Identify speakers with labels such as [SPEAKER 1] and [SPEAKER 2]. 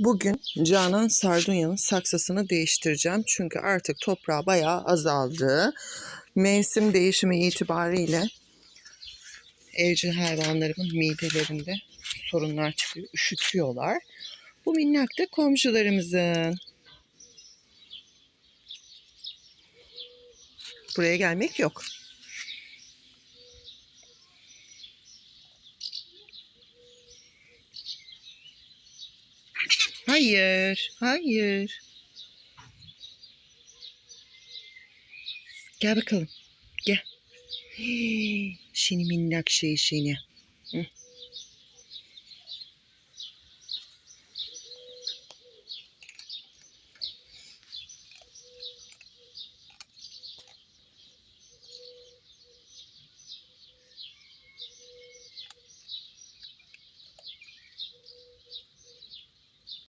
[SPEAKER 1] Bugün Canan Sardunya'nın saksısını değiştireceğim. Çünkü artık toprağı bayağı azaldı. Mevsim değişimi itibariyle evcil hayvanlarımın midelerinde sorunlar çıkıyor. Üşütüyorlar. Bu minnak da komşularımızın. Buraya gelmek yok. Hayır, hayır. Gel bakalım. Gel. Hii, minnak şey seni. Hı.